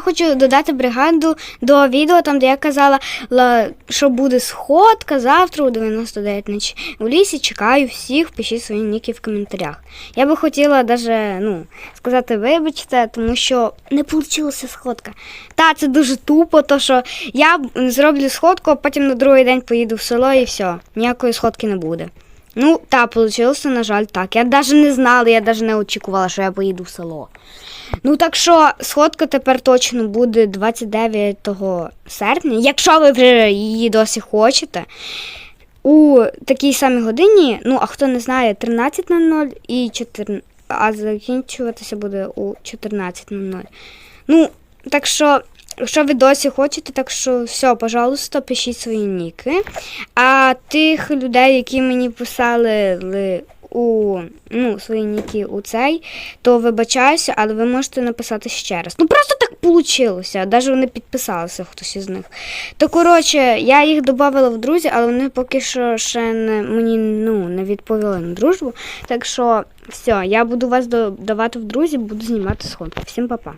я хочу додати бригаду до відео, там, де я казала, що буде сходка завтра у 99 ночі. У лісі чекаю всіх, пишіть свої ніки в коментарях. Я би хотіла даже, ну, сказати вибачте, тому що не вийшла сходка. Та, це дуже тупо, то що я зроблю сходку, а потім на другий день поїду в село і все. Ніякої сходки не буде. Ну, та, вийшло, на жаль, так. Я навіть не знала, я навіть не очікувала, що я поїду в село. Ну, так що сходка тепер точно буде 29 серпня, якщо ви вже її досі хочете. У такій самій годині, ну, а хто не знає, 13.00 і 14, а закінчуватися буде у 14.00. Ну, так що, якщо ви досі хочете, так що все, пожалуйста, пишіть свої ніки. А тих людей, які мені писали ли- у ну, свої ніки у цей, то вибачаюся, але ви можете написати ще раз. Ну просто так вийшло. Навіть вони підписалися хтось із них. То коротше, я їх додавала в друзі, але вони поки що ще не мені ну, не відповіли на дружбу. Так що все, я буду вас додавати в друзі, буду знімати сходку. Всім па-па.